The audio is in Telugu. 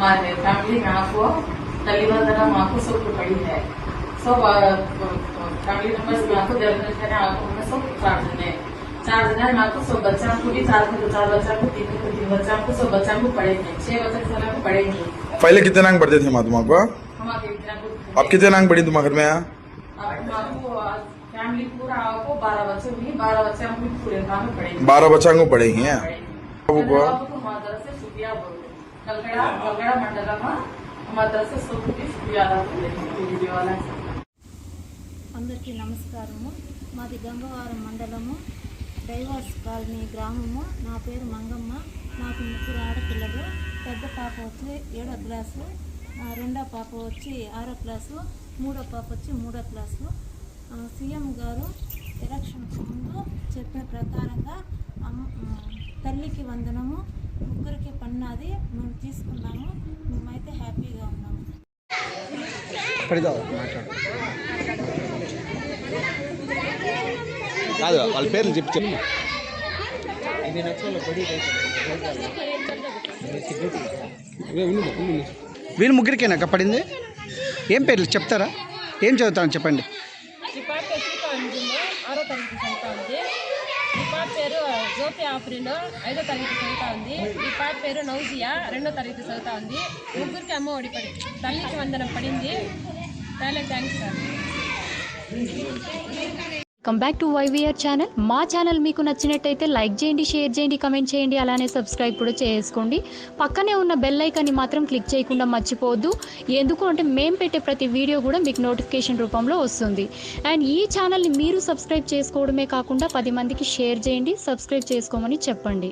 my family Nafo, Taliban and Mako सुख पड़ी है। सो फैमिली uh, members में आपको and Mako आपको हमें there. चार जन है। आपको सब बच्चा को भी चार को तो चार बच्चा को तीन को तो तीन बच्चा को सब बच्चा को पढ़ेंगे छह बच्चा तो सारा को पढ़ेंगे पहले कितने अंक पढ़ते थे माँ तुम आपको कितने अंक पढ़ी तुम घर में यहाँ फैमिली पूरा आपको बारह बच्चे बारह बच्चे पूरे काम में बारह बच्चा हाँ? को? पड़ेंगे हैं। అందరికీ నమస్కారము. మాది గంగవారం మండలము. డైవర్స్ కాలనీ గ్రామము. నా పేరు మంగమ్మ. నాకు ముగ్గురు ఆడపిల్లలు. పెద్ద పాప వచ్చి ఏడో క్లాసు. రెండో పాప వచ్చి ఆరో క్లాసు. మూడో పాప వచ్చి మూడో క్లాసు. సీఎం గారు ఎలక్షన్ ముందు చెప్పిన ప్రకారంగా తల్లికి వందనము ముగ్గురికి పన్నది మేము తీసుకున్నాము. మేమైతే హ్యాపీగా ఉన్నాము. కాదు వాళ్ళ పేర్లు చెప్పి చెప్పు. వీళ్ళు ముగ్గురికేనా పడింది? ఏం పేర్లు చెప్తారా? ఏం చదువుతాను చెప్పండి. పేరు తరగతి చదువుతా ఉంది. ఐదో తరగతి చదువుతా పాప పేరు నౌజియా. రెండో తరగతి చదువుతా ఉంది. ముగ్గురికి అమ్మ ఒడి పడి తల్లికి వందనం పడింది. చాలా thanks sir. Come back to YVR channel మా ఛానల్ మీకు నచ్చినట్టయితే లైక్ చేయండి షేర్ చేయండి కమెంట్ చేయండి అలానే సబ్స్క్రైబ్ కూడా చేసుకోండి. పక్కనే ఉన్న బెల్ ఐకాన్ని మాత్రం క్లిక్ చేయకుండా మర్చిపోవద్దు. ఎందుకు అంటే మేము పెట్టే ప్రతి వీడియో కూడా మీకు నోటిఫికేషన్ రూపంలో వస్తుంది. అండ్ ఈ ఛానల్ని మీరు సబ్స్క్రైబ్ చేసుకోవడమే కాకుండా పది మందికి షేర్ చేయండి సబ్స్క్రైబ్ చేసుకోమని చెప్పండి.